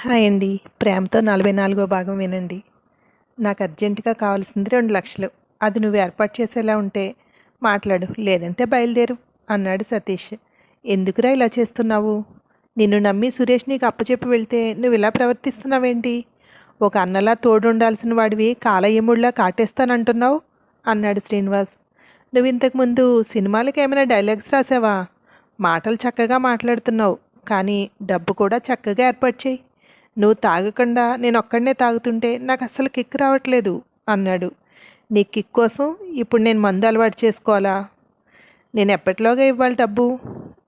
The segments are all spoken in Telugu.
హాయ్ అండి. ప్రేమతో నలభై నాలుగో భాగం వినండి. నాకు అర్జెంటుగా కావాల్సింది రెండు లక్షలు. అది నువ్వు ఏర్పాటు చేసేలా ఉంటే మాట్లాడు లేదంటే బయలుదేరు అన్నాడు సతీష్. ఎందుకురా ఇలా చేస్తున్నావు? నిన్ను నమ్మి సురేష్ నీకు అప్పచెప్పి వెళ్తే నువ్వు ఇలా ప్రవర్తిస్తున్నావేంటి? ఒక అన్నలా తోడుండాల్సిన వాడివి కాలయముడిలా కాటేస్తానంటున్నావు అన్నాడు శ్రీనివాస్. నువ్వు ఇంతకుముందు సినిమాలకు ఏమైనా డైలాగ్స్ రాసావా? మాటలు చక్కగా మాట్లాడుతున్నావు కానీ డబ్బు కూడా చక్కగా ఏర్పాటు చేయి. నువ్వు తాగకుండా నేను ఒక్కడనే తాగుతుంటే నాకు అస్సలు కిక్ రావట్లేదు అన్నాడు. నీ కిక్ కోసం ఇప్పుడు నేను మందు అలవాటు చేసుకోవాలా? నేను ఎప్పటిలోగా ఇవ్వాలి డబ్బు?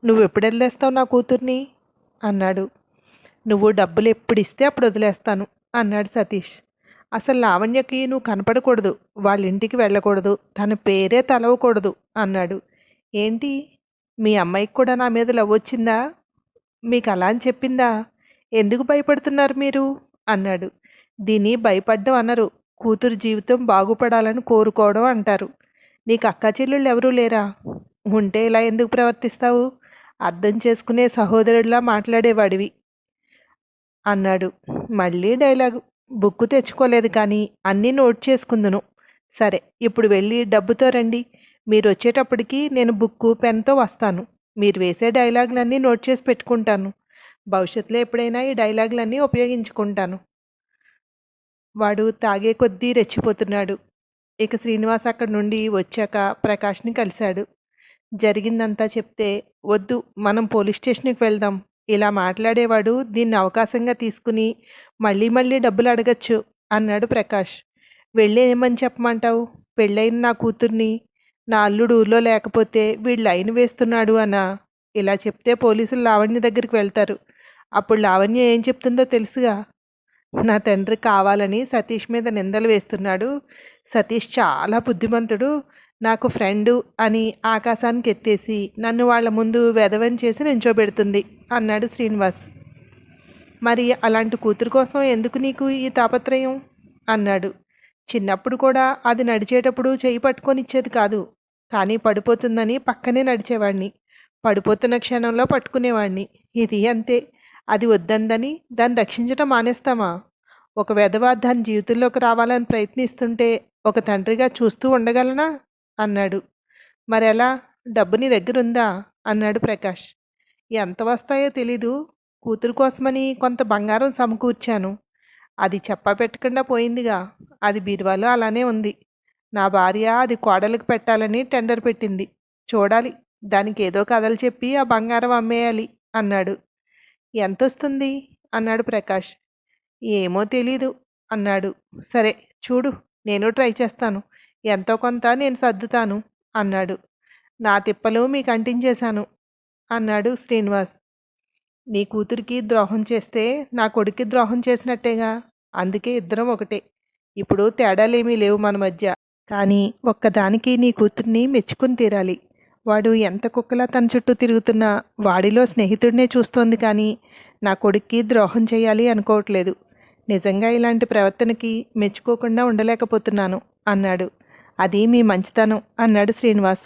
నువ్వు ఎప్పుడు వదిలేస్తావు నా కూతుర్ని? అన్నాడు. నువ్వు డబ్బులు ఎప్పుడు ఇస్తే అప్పుడు వదిలేస్తాను అన్నాడు సతీష్. అసలు లావణ్యకి నువ్వు కనపడకూడదు వాళ్ళ ఇంటికి వెళ్ళకూడదు తన పేరే తలవకూడదు అన్నాడు. ఏంటి? మీ అమ్మాయికి కూడా నా మీద లవ్ వచ్చిందా? మీకు అలా అని చెప్పిందా? ఎందుకు భయపడుతున్నారు మీరు? అన్నాడు. దీన్ని భయపడ్డం అనరు. కూతురు జీవితం బాగుపడాలని కోరుకోవడం అంటారు. నీకు అక్క చెల్లెళ్ళు ఎవరూ లేరా? ఉంటే ఇలా ఎందుకు ప్రవర్తిస్తావు? అర్థం చేసుకునే సహోదరుడిలా మాట్లాడేవాడివి అన్నాడు. మళ్ళీ డైలాగు. బుక్కు తెచ్చుకోలేదు కానీ అన్నీ నోట్ చేసుకుందును. సరే ఇప్పుడు వెళ్ళి డబ్బుతో రండి. మీరు వచ్చేటప్పటికి నేను బుక్కు పెన్తో వస్తాను. మీరు వేసే డైలాగులన్నీ నోట్ చేసి పెట్టుకుంటాను. భవిష్యత్తులో ఎప్పుడైనా ఈ డైలాగులన్నీ ఉపయోగించుకుంటాను. వాడు తాగే కొద్దీ రెచ్చిపోతున్నాడు. ఇక శ్రీనివాస్ అక్కడి నుండి వచ్చాక ప్రకాష్ని కలిశాడు. జరిగిందంతా చెప్తే వద్దు మనం పోలీస్ స్టేషన్కి వెళ్దాం. ఇలా మాట్లాడేవాడు దీన్ని అవకాశంగా తీసుకుని మళ్ళీ మళ్ళీ డబ్బులు అడగచ్చు అన్నాడు ప్రకాష్. వెళ్ళి ఏమని చెప్పమంటావు? పెళ్ళైన నా కూతుర్ని నా అల్లుడు ఊర్లో లేకపోతే వీడు లైన్ వేస్తున్నాడు అనా? ఇలా చెప్తే పోలీసులు లావణ్య దగ్గరికి వెళ్తారు. అప్పుడు లావణ్య ఏం చెప్తుందో తెలుసుగా? నా తండ్రి కావాలని సతీష్ మీద నిందలు వేస్తున్నాడు. సతీష్ చాలా బుద్ధిమంతుడు. నాకు ఫ్రెండు అని ఆకాశానికి ఎత్తేసి నన్ను వాళ్ళ ముందు వెధవని చేసి నించోబెడుతుంది అన్నాడు శ్రీనివాస్. మరి అలాంటి కూతురు కోసం ఎందుకు నీకు ఈ తాపత్రయం? అన్నాడు. చిన్నప్పుడు కూడా అది నడిచేటప్పుడు చేయి పట్టుకొని ఇచ్చేది కాదు. కానీ పడిపోతుందని పక్కనే నడిచేవాడిని పడిపోతున్న క్షణంలో పట్టుకునేవాడిని ఇది అంతే. అది వద్దందని దాన్ని రక్షించటం మానేస్తామా? ఒక వెధవ దాని జీవితంలోకి రావాలని ప్రయత్నిస్తుంటే ఒక తండ్రిగా చూస్తూ ఉండగలనా? అన్నాడు. మరెలా? డబ్బు నీ దగ్గర ఉందా అన్నాడు ప్రకాష్. ఎంత వస్తాయో తెలీదు. కూతురు కోసమని కొంత బంగారం సమకూర్చాను. అది చెప్పా పెట్టకుండా పోయిందిగా. అది బీరువాలో అలానే ఉంది. నా భార్య అది కోడలికి పెట్టాలని టెండర్ పెట్టింది. చూడాలి. దానికి ఏదో కథలు చెప్పి ఆ బంగారం అమ్మేయాలి అన్నాడు. ఎంత వస్తుంది అన్నాడు ప్రకాష్. ఏమో తెలీదు అన్నాడు. సరే చూడు నేను ట్రై చేస్తాను. ఎంతో కొంత నేను సర్దుతాను అన్నాడు. నా తిప్పలు మీకు అంటించేశాను అన్నాడు శ్రీనివాస్. నీ కూతురికి ద్రోహం చేస్తే నా కొడుక్కి ద్రోహం చేసినట్టేగా? అందుకే ఇద్దరం ఒకటే. ఇప్పుడు తేడాలేమీ లేవు మన మధ్య. కానీ ఒక్కదానికి నీ కూతుర్ని మెచ్చుకుని తీరాలి. వాడు ఎంత కుక్కలా తన చుట్టూ తిరుగుతున్నా వాడిలో స్నేహితుడినే చూస్తోంది కానీ నా కొడుక్కి ద్రోహం చేయాలి అనుకోవట్లేదు. నిజంగా ఇలాంటి ప్రవర్తనకి మెచ్చుకోకుండా ఉండలేకపోతున్నాను అన్నాడు. అది మీ మంచితనం అన్నాడు శ్రీనివాస్.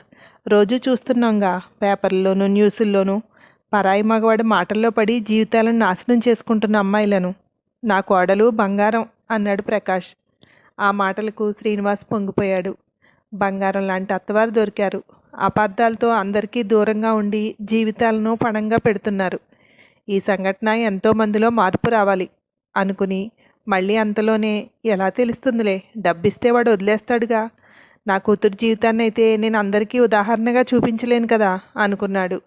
రోజు చూస్తున్నాంగా పేపర్లోనూ న్యూసుల్లోనూ. పరాయి మగవాడి మాటల్లో పడి జీవితాలను నాశనం చేసుకుంటున్న అమ్మాయిలను. నా కోడలు బంగారం అన్నాడు ప్రకాష్. ఆ మాటలకు శ్రీనివాస్ పొంగిపోయాడు. బంగారం లాంటి అత్తవారు దొరికారు. అపార్థాలతో అందరికీ దూరంగా ఉండి జీవితాలను పణంగా పెడుతున్నారు. ఈ సంఘటన ఎంతో మందిలో మార్పు రావాలి అనుకుని మళ్ళీ అంతలోనే ఎలా తెలుస్తుందిలే? డబ్బిస్తే వాడు వదిలేస్తాడుగా. నా కూతురు జీవితాన్ని అయితే నేను అందరికీ ఉదాహరణగా చూపించలేను కదా అనుకున్నాడు.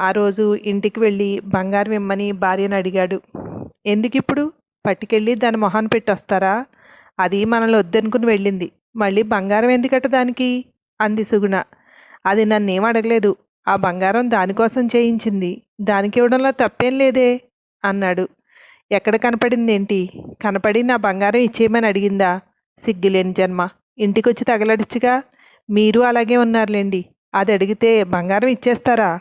ఆ రోజు ఇంటికి వెళ్ళి బంగారం ఇమ్మని భార్యను అడిగాడు. ఎందుకు ఇప్పుడు పట్టుకెళ్ళి దాని మొహాన్ని పెట్టి వస్తారా అది మనల్ని వద్దనుకుని వెళ్ళింది. మళ్ళీ బంగారం ఎందుకట దానికి? అంది సుగుణ. అది నన్నేం అడగలేదు. ఆ బంగారం దానికోసం చేయించింది. దానికి ఇవ్వడంలో తప్పేం లేదే అన్నాడు. ఎక్కడ కనపడిందేంటి? కనపడి నా బంగారం ఇచ్చేయమని అడిగిందా? సిగ్గులేని జన్మ. ఇంటికొచ్చి తగలడిచ్చుగా మీరు అలాగే ఉన్నారులేండి. అది అడిగితే బంగారం ఇచ్చేస్తారా?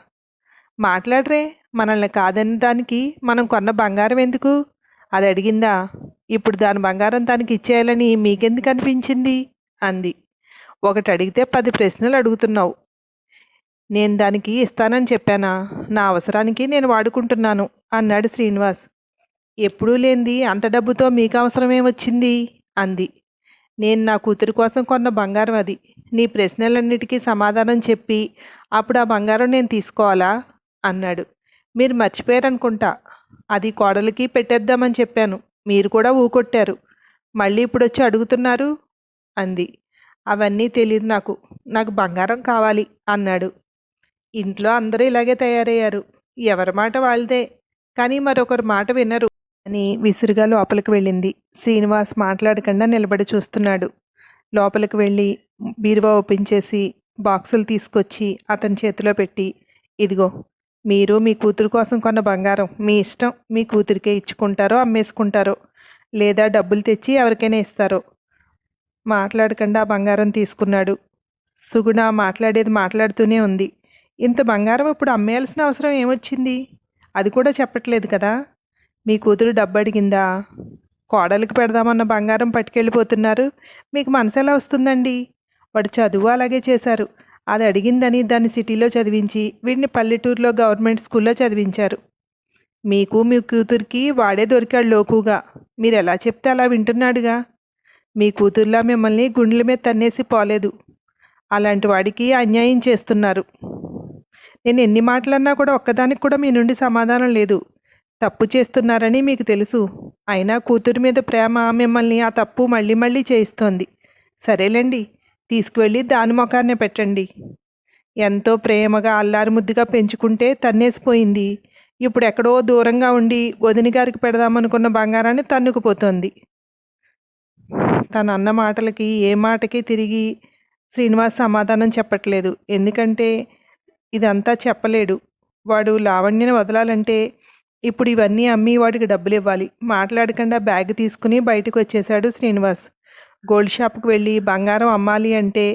మాట్లాడరే మనల్ని కాదని దానికి మనం కొన్న బంగారం ఎందుకు? అది అడిగిందా? ఇప్పుడు దాని బంగారం దానికి ఇచ్చేయాలని మీకెందుకు అనిపించింది? అంది. ఒకటి అడిగితే పది ప్రశ్నలు అడుగుతున్నావు. నేను దానికి ఇస్తానని చెప్పానా? నా అవసరానికి నేను వాడుకుంటున్నాను అన్నాడు శ్రీనివాస్. ఎప్పుడూ లేనిది అంత డబ్బుతో మీకు అవసరమేమొచ్చింది అంది. నేను నా కూతురు కోసం కొన్న బంగారం అది. నీ ప్రశ్నలన్నిటికీ సమాధానం చెప్పి అప్పుడు ఆ బంగారం నేను తీసుకోవాలా? అన్నాడు. మీరు మర్చిపోయారనుకుంటా. అది కోడలికి పెట్టేద్దామని చెప్పాను. మీరు కూడా ఊకొట్టారు. మళ్ళీ ఇప్పుడు వచ్చి అడుగుతున్నారు? అంది. అవన్నీ తెలియదు నాకు. నాకు బంగారం కావాలి అన్నాడు. ఇంట్లో అందరూ ఇలాగే తయారయ్యారు. ఎవరి మాట వాళ్ళదే. కానీ మరొకరు మాట వినరు. అని విసురుగా లోపలికి వెళ్ళింది. శ్రీనివాస్ మాట్లాడకుండా నిలబడి చూస్తున్నాడు. లోపలికి వెళ్ళి బీరువా ఓపెన్ చేసి బాక్సులు తీసుకొచ్చి అతని చేతిలో పెట్టి ఇదిగో మీరు మీ కూతురు కోసం కొన్న బంగారం మీ ఇష్టం మీ కూతురికే ఇచ్చుకుంటారో అమ్మేసుకుంటారో లేదా డబ్బులు తెచ్చి ఎవరికైనా ఇస్తారో. మాట్లాడకుండా ఆ బంగారం తీసుకున్నాడు. సుగుణ మాట్లాడేది మాట్లాడుతూనే ఉంది. ఇంత బంగారం ఇప్పుడు అమ్మేయాల్సిన అవసరం ఏమొచ్చింది? అది కూడా చెప్పట్లేదు కదా. మీ కూతురు డబ్బు అడిగిందా? కోడలికి పెడదామన్న బంగారం పట్టుకెళ్ళిపోతున్నారు. మీకు మనసు ఎలా వస్తుందండి? వాడు చదువు అలాగే చేశారు. అది అడిగిందని దాన్ని సిటీలో చదివించి వీడిని పల్లెటూరులో గవర్నమెంట్ స్కూల్లో చదివించారు. మీకు మీ కూతురికి వాడే దొరికాడు లోకుగా. మీరు ఎలా చెప్తే అలా వింటున్నాడుగా. మీ కూతుర్లా మిమ్మల్ని గుండెల మీద తన్నేసి పోలేదు. అలాంటి వాడికి అన్యాయం చేస్తున్నారు. నేను ఎన్ని మాటలన్నా కూడా ఒక్కదానికి కూడా మీ నుండి సమాధానం లేదు. తప్పు చేస్తున్నారని మీకు తెలుసు. అయినా కూతురి మీద ప్రేమ మిమ్మల్ని ఆ తప్పు మళ్ళీ మళ్ళీ చేయిస్తోంది. సరేలేండి తీసుకువెళ్ళి దాని మొఖాన్నే పెట్టండి. ఎంతో ప్రేమగా అల్లారి ముద్దుగా పెంచుకుంటే తన్నేసిపోయింది. ఇప్పుడు ఎక్కడో దూరంగా ఉండి వదిని గారికి పెడదామనుకున్న బంగారాన్ని తన్నుకుపోతోంది. తన అన్న మాటలకి ఏ మాటకి తిరిగి శ్రీనివాస్ సమాధానం చెప్పట్లేదు. ఎందుకంటే ఇదంతా చెప్పలేడు. వాడు లావణ్యని వదలాలంటే ఇప్పుడు ఇవన్నీ అమ్మి వాడికి డబ్బులు ఇవ్వాలి మాట్లాడకుండా బ్యాగ్ తీసుకుని బయటకు వచ్చేశాడు శ్రీనివాస్. గోల్డ్ షాప్కి వెళ్ళి బంగారం అమ్మాలి అంటే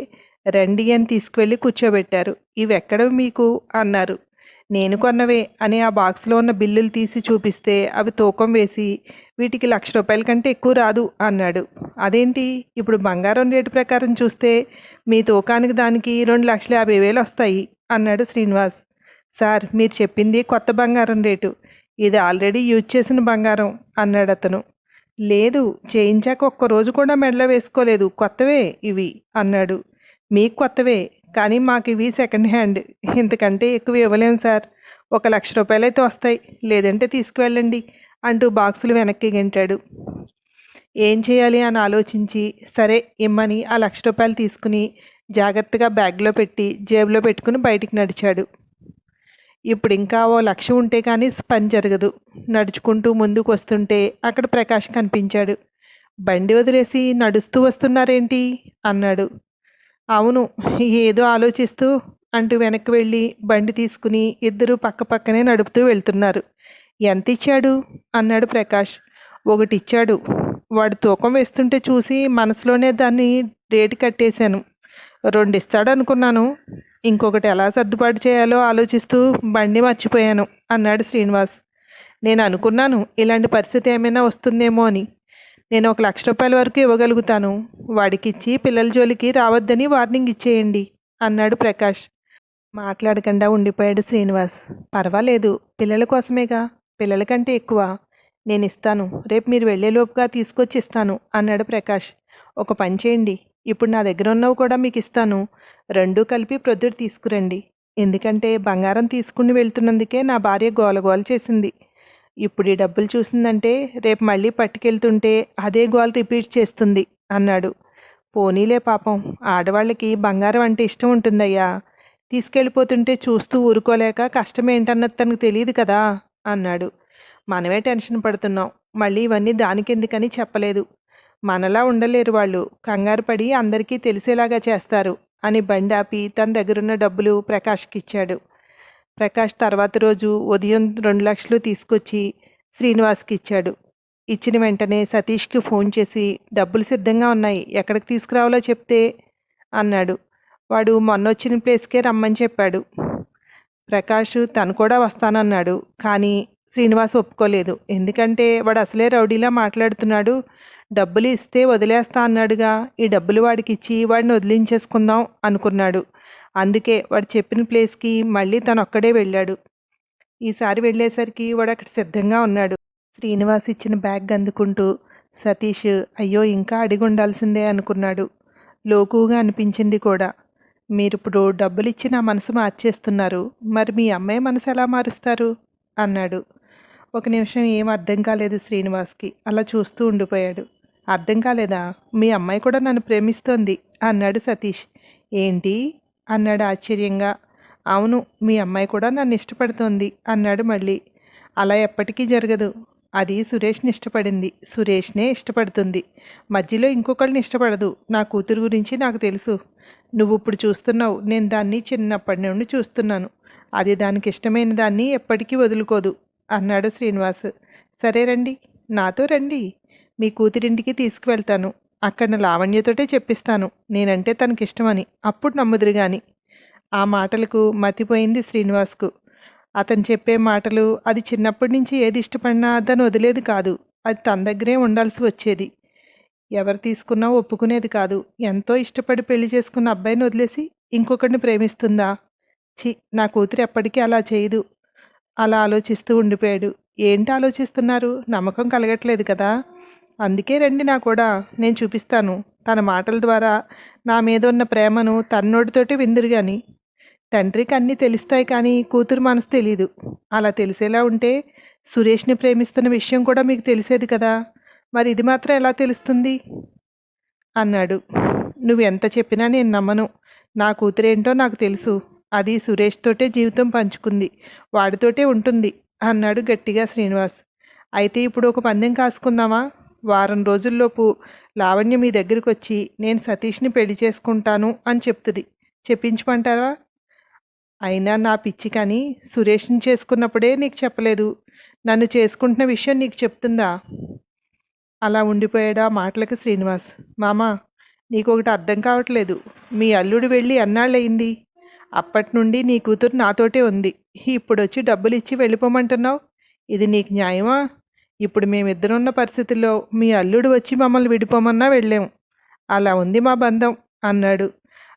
రండి అని తీసుకువెళ్ళి కూర్చోబెట్టారు. ఇవి ఎక్కడ మీకు? అన్నారు. నేను కొన్నవే అని ఆ బాక్స్లో ఉన్న బిల్లులు తీసి చూపిస్తే అవి తూకం వేసి వీటికి లక్ష రూపాయల కంటే ఎక్కువ రాదు అన్నాడు. అదేంటి? ఇప్పుడు బంగారం రేటు ప్రకారం చూస్తే మీ తూకానికి దానికి రెండు లక్షల యాభై వేలు వస్తాయి అన్నాడు శ్రీనివాస్. సార్ మీరు చెప్పింది కొత్త బంగారం రేటు. ఇది ఆల్రెడీ యూజ్ చేసిన బంగారం అన్నాడు అతను. లేదు చేయించాక ఒక్క రోజు కూడా మెడలో వేసుకోలేదు. కొత్తవే ఇవి అన్నాడు. మీకు కొత్తవే. కానీ మాకు ఇవి సెకండ్ హ్యాండ్ ఇంతకంటే ఎక్కువ ఇవ్వలేము సార్. ఒక లక్ష రూపాయలు అయితే వస్తాయి. లేదంటే తీసుకువెళ్ళండి అంటూ బాక్సులు వెనక్కి గెంటాడు. ఏం చేయాలి అని ఆలోచించి సరే ఇమ్మని ఆ లక్ష రూపాయలు తీసుకుని జాగ్రత్తగా బ్యాగ్లో పెట్టి జేబులో పెట్టుకుని బయటికి నడిచాడు. ఇప్పుడు ఇంకా ఓ లక్ష ఉంటే కానీ పని జరగదు. నడుచుకుంటూ ముందుకు వస్తుంటే అక్కడ ప్రకాష్ కనిపించాడు. బండి వదిలేసి నడుస్తూ వస్తున్నారేంటి? అన్నాడు. అవును ఏదో ఆలోచిస్తూ అంటూ వెనక్కి వెళ్ళి బండి తీసుకుని ఇద్దరు పక్క పక్కనే నడుపుతూ వెళ్తున్నారు. ఎంత ఇచ్చాడు? అన్నాడు ప్రకాష్. ఒకటి ఇచ్చాడు వాడు తూకం వేస్తుంటే చూసి మనసులోనే దాన్ని రేటు కట్టేశాను. రెండు ఇస్తాడు అనుకున్నాను ఇంకొకటి ఎలా సర్దుబాటు చేయాలో ఆలోచిస్తూ బండి మర్చిపోయాను అన్నాడు శ్రీనివాస్. నేను అనుకున్నాను ఇలాంటి పరిస్థితి ఏమైనా వస్తుందేమో అని. నేను ఒక లక్ష రూపాయల వరకు ఇవ్వగలుగుతాను. వాడికి ఇచ్చి పిల్లల జోలికి రావద్దని వార్నింగ్ ఇచ్చేయండి అన్నాడు ప్రకాష్. మాట్లాడకుండా ఉండిపోయాడు శ్రీనివాస్. పర్వాలేదు పిల్లల కోసమేగా పిల్లల కంటే ఎక్కువ. నేను ఇస్తాను రేపు మీరు వెళ్ళేలోపుగా తీసుకొచ్చి ఇస్తాను అన్నాడు ప్రకాష్. ఒక పని చేయండి ఇప్పుడు నా దగ్గర ఉన్నవి కూడా మీకు ఇస్తాను. రెండూ కలిపి ప్రొద్దుడు తీసుకురండి. ఎందుకంటే బంగారం తీసుకుని వెళ్తున్నందుకే నా భార్య గోలగోల చేసింది. ఇప్పుడు ఈ డబ్బులు చూసిందంటే రేపు మళ్ళీ పట్టుకెళ్తుంటే అదే గోల్ రిపీట్ చేస్తుంది అన్నాడు. పోనీలే పాపం ఆడవాళ్ళకి బంగారం అంటే ఇష్టం ఉంటుందయ్యా. తీసుకెళ్ళిపోతుంటే చూస్తూ ఊరుకోలేక కష్టమేంటన్నది తనకు తెలియదు కదా అన్నాడు. మనమే టెన్షన్ పడుతున్నాం మళ్ళీ ఇవన్నీ దానికెందుకని చెప్పలేదు. మనలా ఉండలేరు వాళ్ళు కంగారు పడి అందరికీ తెలిసేలాగా చేస్తారు అని బండి ఆపి తన దగ్గరున్న డబ్బులు ప్రకాష్కిచ్చాడు. ఇచ్చాడు ప్రకాష్ తర్వాత రోజు ఉదయం రెండు లక్షలు తీసుకొచ్చి శ్రీనివాస్కి ఇచ్చాడు. ఇచ్చిన వెంటనే సతీష్కి ఫోన్ చేసి డబ్బులు సిద్ధంగా ఉన్నాయి ఎక్కడికి తీసుకురావాలో చెప్తే అన్నాడు. వాడు మొన్న వచ్చిన ప్లేస్కే రమ్మని చెప్పాడు. ప్రకాష్ తను కూడా వస్తానన్నాడు కానీ శ్రీనివాస్ ఒప్పుకోలేదు. ఎందుకంటే వాడు అసలే రౌడీలా మాట్లాడుతున్నాడు. డబ్బులు ఇస్తే వదిలేస్తా అన్నాడుగా ఈ డబ్బులు వాడికి ఇచ్చి వాడిని వదిలించేసుకుందాం అనుకున్నాడు. అందుకే వాడు చెప్పిన ప్లేస్కి మళ్ళీ తను ఒక్కడే వెళ్ళాడు. ఈసారి వెళ్ళేసరికి వాడు అక్కడ సిద్ధంగా ఉన్నాడు. శ్రీనివాస్ ఇచ్చిన బ్యాగ్ అందుకుంటూ సతీష్ అయ్యో ఇంకా అడిగి ఉండాల్సిందే అనుకున్నాడు. లోకుగా అనిపించింది కూడా. మీరిప్పుడు డబ్బులిచ్చి నా మనసు మార్చేస్తున్నారు. మరి మీ అమ్మాయి మనసు ఎలా మారుస్తారు? అన్నాడు. ఒక నిమిషం ఏం అర్థం కాలేదు శ్రీనివాస్కి. అలా చూస్తూ ఉండిపోయాడు. అర్థం కాలేదా? మీ అమ్మాయి కూడా నన్ను ప్రేమిస్తోంది అన్నాడు సతీష్. ఏంటి? అన్నాడు ఆశ్చర్యంగా. అవును మీ అమ్మాయి కూడా నన్ను ఇష్టపడుతోంది అన్నాడు మళ్ళీ. అలా ఎప్పటికీ జరగదు. అది సురేష్ని ఇష్టపడింది. సురేష్నే ఇష్టపడుతుంది. మధ్యలో ఇంకొకళ్ళని ఇష్టపడదు. నా కూతురు గురించి నాకు తెలుసు. నువ్వు ఇప్పుడు చూస్తున్నావు. నేను దాన్ని చిన్నప్పటి నుండి చూస్తున్నాను. అది దానికి ఇష్టమైన దాన్ని ఎప్పటికీ వదులుకోదు అన్నాడు శ్రీనివాస్. సరే రండి. నాతో రండి. మీ కూతురింటికి తీసుకువెళ్తాను. అక్కడ లావణ్యతోటే చెప్పిస్తాను. నేనంటే తనకిష్టమని. అప్పుడు నమ్ముదురు గాని. ఆ మాటలకు మతిపోయింది శ్రీనివాస్కు. అతను చెప్పే మాటలు అది చిన్నప్పటి నుంచి ఏది ఇష్టపడినా అతను వదిలేది కాదు. అది తన దగ్గరే ఉండాల్సి వచ్చేది. ఎవరు తీసుకున్నా ఒప్పుకునేది కాదు. ఎంతో ఇష్టపడి పెళ్ళి చేసుకున్న అబ్బాయిని వదిలేసి ఇంకొకరిని ప్రేమిస్తుందా? చి నా కూతురు ఎప్పటికీ అలా చేయదు. అలా ఆలోచిస్తూ ఉండిపోయాడు. ఏంటి ఆలోచిస్తున్నారు? నమ్మకం కలగట్లేదు కదా? అందుకే రండి నా కూడా నేను చూపిస్తాను. తన మాటల ద్వారా నా మీద ఉన్న ప్రేమను తన్నోడితోటి విందురు గాని తండ్రికి అన్నీ తెలుస్తాయి కానీ కూతురు మనసు తెలీదు. అలా తెలిసేలా ఉంటే సురేష్ని ప్రేమిస్తున్న విషయం కూడా మీకు తెలిసేది కదా. మరి ఇది మాత్రం ఎలా తెలుస్తుంది? అన్నాడు. నువ్వు ఎంత చెప్పినా నేను నమ్మను. నా కూతురేంటో నాకు తెలుసు. అది సురేష్ తోటే జీవితం పంచుకుంది. వాడితోటే ఉంటుంది అన్నాడు గట్టిగా శ్రీనివాస్. అయితే ఇప్పుడు ఒక పందెం కాసుకుందామా? వారం రోజుల్లోపు లావణ్య మీ దగ్గరికి వచ్చి నేను సతీష్ని పెళ్ళి చేసుకుంటాను అని చెప్తుంది. చెప్పించమంటారా? అయినా నా పిచ్చి కానీ సురేష్ని చేసుకున్నప్పుడే నీకు చెప్పలేదు. నన్ను చేసుకుంటున్న విషయం నీకు చెప్తుందా? అలా ఉండిపోయాడా మాటలకు శ్రీనివాస్. మామా నీకు ఒకటి అర్థం కావట్లేదు. మీ అల్లుడు వెళ్ళి ఎన్నాళ్ళయింది? అప్పటి నుండి నీ కూతురు నాతోటే ఉంది. ఇప్పుడొచ్చి డబ్బులు ఇచ్చి వెళ్ళిపోమంటున్నావు? ఇది నీకు న్యాయమా? ఇప్పుడు మేమిద్దరున్న పరిస్థితుల్లో మీ అల్లుడు వచ్చి మమ్మల్ని విడిపోమన్నా వెళ్ళాము. అలా ఉంది మా బంధం అన్నాడు.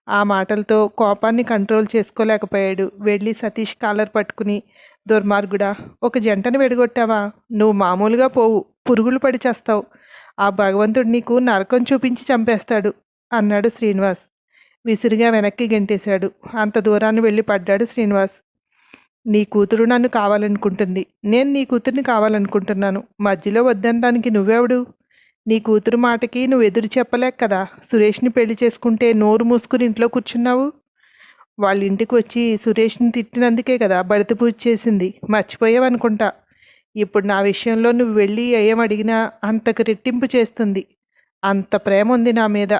ఆ మాటలతో కోపాన్ని కంట్రోల్ చేసుకోలేకపోయాడు. వెళ్ళి సతీష్ కాలర్ పట్టుకుని దుర్మార్గుడా ఒక జంటను విడగొట్టావా? నువ్వు మామూలుగా పోవు పురుగులు పడి చేస్తావు. ఆ భగవంతుడు నీకు నరకం చూపించి చంపేస్తాడు అన్నాడు శ్రీనివాస్. విసిరిగా వెనక్కి గెంటేశాడు. అంత దూరాన్ని వెళ్ళి పడ్డాడు శ్రీనివాస్. నీ కూతురు నన్ను కావాలనుకుంటుంది. నేను నీ కూతుర్ని కావాలనుకుంటున్నాను. మధ్యలో వద్దనడానికి నువ్వెవడు? నీ కూతురు మాటకి నువ్వు ఎదురు చెప్పలేక కదా? సురేష్ని పెళ్ళి చేసుకుంటే నోరు మూసుకుని ఇంట్లో కూర్చున్నావు? వాళ్ళ ఇంటికి వచ్చి సురేష్ని తిట్టినందుకే కదా బడిత పూజ చేసింది. మర్చిపోయావనుకుంటా. ఇప్పుడు నా విషయంలో నువ్వు వెళ్ళి ఏం అడిగినా అంతకు రెట్టింపు చేస్తుంది. అంత ప్రేమ ఉంది నా మీద.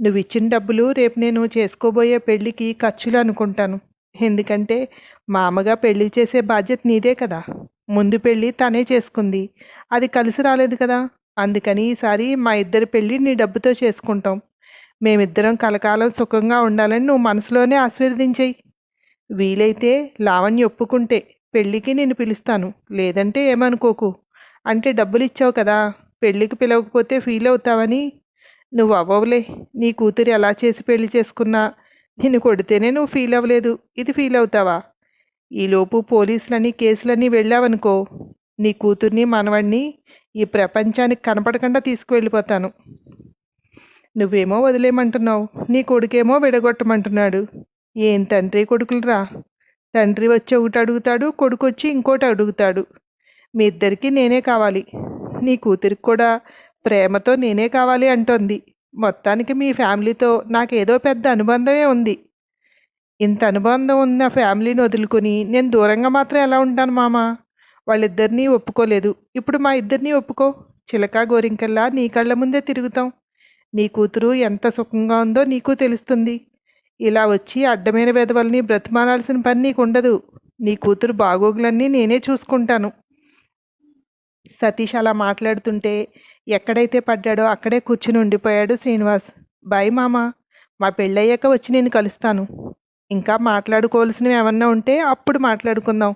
నువ్వు ఇచ్చిన డబ్బులు రేపు నేను చేసుకోబోయే పెళ్ళికి ఖర్చులు అనుకుంటాను. ఎందుకంటే మామగా పెళ్ళి చేసే బాధ్యత నీదే కదా. ముందు పెళ్ళి తనే చేసుకుంది. అది కలిసి రాలేదు కదా. అందుకని ఈసారి మా ఇద్దరి పెళ్ళి నీ డబ్బుతో చేసుకుంటాం. మేమిద్దరం కలకాలం సుఖంగా ఉండాలని నువ్వు మనసులోనే ఆశీర్వదించేయి. వీలైతే లావణ్య ఒప్పుకుంటే పెళ్ళికి నేను పిలుస్తాను. లేదంటే ఏమనుకోకు. అంటే డబ్బులు ఇచ్చావు కదా. పెళ్ళికి పిలవకపోతే ఫీల్ అవుతావని. నువ్వు అవ్వవులే. నీ కూతురు ఎలా చేసి పెళ్ళి చేసుకున్నా నిన్ను కొడితేనే నువ్వు ఫీల్ అవ్వలేదు. ఇది ఫీల్ అవుతావా? ఈలోపు పోలీసులని కేసులని వెళ్ళావనుకో నీ కూతుర్ని మనవడిని ఈ ప్రపంచానికి కనపడకుండా తీసుకువెళ్ళిపోతాను. నువ్వేమో వదిలేయమంటున్నావు. నీ కొడుకేమో విడగొట్టమంటున్నాడు. ఏం తండ్రి కొడుకులరా? తండ్రి వచ్చి ఒకటి అడుగుతాడు కొడుకు వచ్చి ఇంకోటి అడుగుతాడు. మీ ఇద్దరికీ నేనే కావాలి. నీ కూతురికి కూడా ప్రేమతో నేనే కావాలి అంటోంది. మొత్తానికి మీ ఫ్యామిలీతో నాకేదో పెద్ద అనుబంధమే ఉంది. ఇంత అనుబంధం ఉన్న ఫ్యామిలీని వదులుకొని నేను దూరంగా మాత్రం ఎలా ఉంటాను మామ? వాళ్ళిద్దరినీ ఒప్పుకోలేదు. ఇప్పుడు మా ఇద్దరినీ ఒప్పుకో. చిలక గోరింకల్లా నీ కళ్ళ ముందే తిరుగుతాం. నీ కూతురు ఎంత సుఖంగా ఉందో నీకు తెలుస్తుంది. ఇలా వచ్చి అడ్డమైన వెధవల్ని బ్రతిమానాల్సిన పని నీకు ఉండదు నీ కూతురు బాగోగులన్నీ నేనే చూసుకుంటాను. సతీష్ అలా మాట్లాడుతుంటే ఎక్కడైతే పడ్డాడో అక్కడే కూర్చుని ఉండిపోయాడు శ్రీనివాస్. బాయ్ మామ మా పెళ్ళయ్యాక వచ్చి నేను కలుస్తాను. ఇంకా మాట్లాడుకోవాల్సినవి ఏమన్నా ఉంటే అప్పుడు మాట్లాడుకుందాం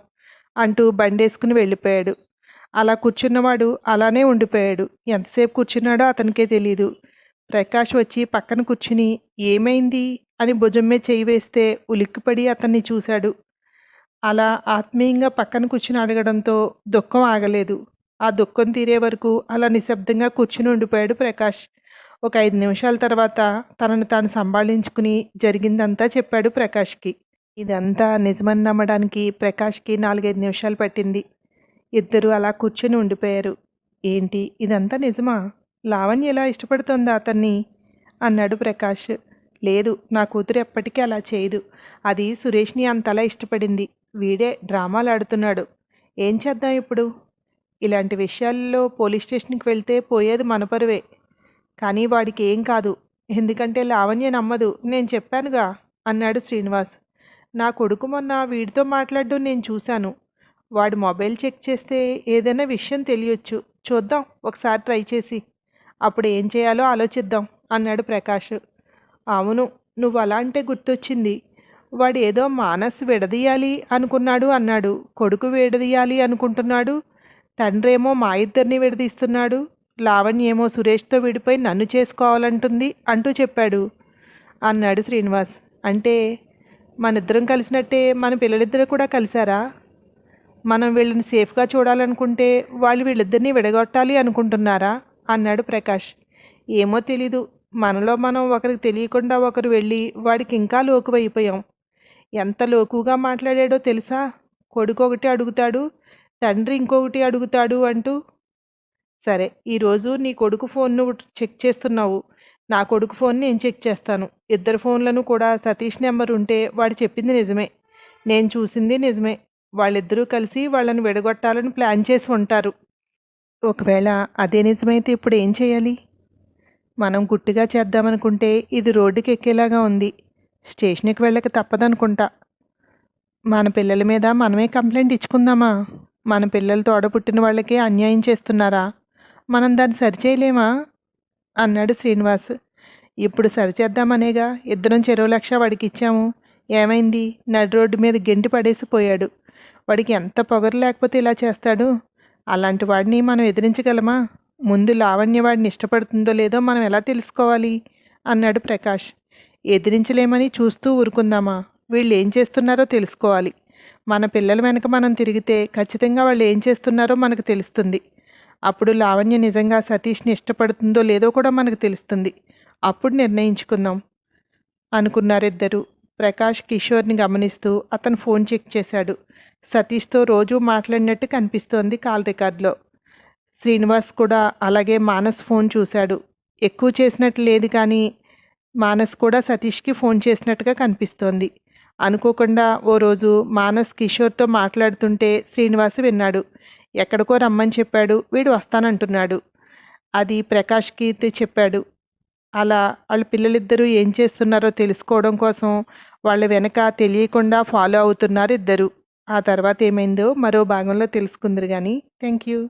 అంటూ బండేసుకుని వెళ్ళిపోయాడు. అలా కూర్చున్నవాడు అలానే ఉండిపోయాడు. ఎంతసేపు కూర్చున్నాడో అతనికే తెలియదు ప్రకాష్ వచ్చి పక్కన కూర్చుని ఏమైంది? అని భుజం మీద చేయి వేస్తే ఉలిక్కిపడి అతన్ని చూశాడు. అలా ఆత్మీయంగా పక్కన కూర్చుని అడగడంతో దుఃఖం ఆగలేదు. ఆ దుఃఖం తీరే వరకు అలా నిశ్శబ్దంగా కూర్చుని ఉండిపోయాడు ప్రకాష్. ఒక ఐదు నిమిషాల తర్వాత తనను తాను సంభాళించుకుని జరిగిందంతా చెప్పాడు ప్రకాష్కి. ఇదంతా నిజమని నమ్మడానికి ప్రకాష్కి నాలుగైదు నిమిషాలు పట్టింది. ఇద్దరు అలా కూర్చుని ఉండిపోయారు. ఏంటి ఇదంతా నిజమా? లావణ్య ఎలా ఇష్టపడుతోందా అతన్ని? అన్నాడు ప్రకాష్. లేదు నా కూతురు ఎప్పటికీ అలా చేయదు. అది సురేష్ని అంతలా ఇష్టపడింది. వీడే డ్రామాలు ఆడుతున్నాడు. ఏం చేద్దాం ఇప్పుడు? ఇలాంటి విషయాల్లో పోలీస్ స్టేషన్కి వెళ్తే పోయేది మన పరువే. కానీ వాడికి ఏం కాదు. ఎందుకంటే లావణ్య నమ్మదు. నేను చెప్పానుగా అన్నాడు శ్రీనివాస్. నా కొడుకు మొన్న వీడితో మాట్లాడడం నేను చూశాను. వాడు మొబైల్ చెక్ చేస్తే ఏదైనా విషయం తెలియచ్చు. చూద్దాం ఒకసారి ట్రై చేసి. అప్పుడు ఏం చేయాలో ఆలోచిద్దాం అన్నాడు ప్రకాష్. అవును నువ్వు అలా అంటే గుర్తొచ్చింది. వాడు ఏదో మానస్ విడదీయాలి అనుకున్నాడు అన్నాడు. కొడుకు విడదీయాలి అనుకుంటున్నాడు. తండ్రేమో మా ఇద్దరిని విడదీస్తున్నాడు. లావణ్య ఏమో సురేష్తో విడిపోయి నన్ను చేసుకోవాలంటుంది అంటూ చెప్పాడు. అన్నాడు శ్రీనివాస్. అంటే మనిద్దరం కలిసినట్టే మన పిల్లలిద్దరు కూడా కలిశారా? మనం వీళ్ళని సేఫ్గా చూడాలనుకుంటే వాళ్ళు వీళ్ళిద్దరిని విడగొట్టాలి అనుకుంటున్నారా? అన్నాడు ప్రకాష్. ఏమో తెలీదు. మనలో మనం ఒకరికి తెలియకుండా ఒకరు వెళ్ళి వాడికి ఇంకా లోకువైపోయాం. ఎంత లోకుగా మాట్లాడాడో తెలుసా? కొడుకు ఒకటి అడుగుతాడు. తండ్రి ఇంకొకటి అడుగుతాడు అంటూ సరే ఈరోజు నీ కొడుకు ఫోన్ నువ్వు చెక్ చేస్తున్నావు. నా కొడుకు ఫోన్ నేను చెక్ చేస్తాను. ఇద్దరు ఫోన్లను కూడా సతీష్ నెంబర్ ఉంటే వాడు చెప్పింది నిజమే. నేను చూసింది నిజమే. వాళ్ళిద్దరూ కలిసి వాళ్ళని విడగొట్టాలని ప్లాన్ చేసి ఉంటారు. ఒకవేళ అదే నిజమైతే ఇప్పుడు ఏం చేయాలి? మనం గుట్టుగా చేద్దామనుకుంటే ఇది రోడ్డుకి ఎక్కేలాగా ఉంది. స్టేషన్కి వెళ్ళక తప్పదనుకుంటా. మన పిల్లల మీద మనమే కంప్లైంట్ ఇచ్చుకుందామా? మన పిల్లలు తోడపుట్టిన వాళ్ళకి అన్యాయం చేస్తున్నారా? మనం దాన్ని సరిచేయలేమా? అన్నాడు శ్రీనివాస్. ఇప్పుడు సరిచేద్దామనేగా ఇద్దరం చెరువు లక్ష వాడికి ఇచ్చాము. ఏమైంది? నడి రోడ్డు మీద గెంటి పడేసి పోయాడు. వాడికి ఎంత పొగరు లేకపోతే ఇలా చేస్తాడు? అలాంటి వాడిని మనం ఎదిరించగలమా? ముందు లావణ్య వాడిని ఇష్టపడుతుందో లేదో మనం ఎలా తెలుసుకోవాలి? అన్నాడు ప్రకాష్. ఎదిరించలేమని చూస్తూ ఊరుకుందామా? వీళ్ళు ఏం చేస్తున్నారో తెలుసుకోవాలి. మన పిల్లల వెనక మనం తిరిగితే ఖచ్చితంగా వాళ్ళు ఏం చేస్తున్నారో మనకు తెలుస్తుంది. అప్పుడు లావణ్య నిజంగా సతీష్ని ఇష్టపడుతుందో లేదో కూడా మనకు తెలుస్తుంది. అప్పుడు నిర్ణయించుకుందాం అనుకున్నారిద్దరు ప్రకాష్ కిషోర్ని గమనిస్తూ అతను ఫోన్ చెక్ చేశాడు. సతీష్తో రోజూ మాట్లాడినట్టు కనిపిస్తోంది కాల్ రికార్డులో. శ్రీనివాస్ కూడా అలాగే మానస్ ఫోన్ చూశాడు. ఎక్కువ చేసినట్టు లేదు కానీ మానస్ కూడా సతీష్కి ఫోన్ చేసినట్టుగా కనిపిస్తోంది. అనుకోకుండా ఓ రోజు మానస్ కిషోర్తో మాట్లాడుతుంటే శ్రీనివాస్ విన్నాడు. ఎక్కడికో రమ్మని చెప్పాడు. వీడు వస్తానంటున్నాడు. అది ప్రకాష్కి చెప్పాడు. అలా వాళ్ళ పిల్లలిద్దరూ ఏం చేస్తున్నారో తెలుసుకోవడం కోసం వాళ్ళ వెనక తెలియకుండా ఫాలో అవుతున్నారు ఇద్దరు. ఆ తర్వాత ఏమైందో మరో భాగంలో తెలుసుకుందరు కానీ థ్యాంక్ యూ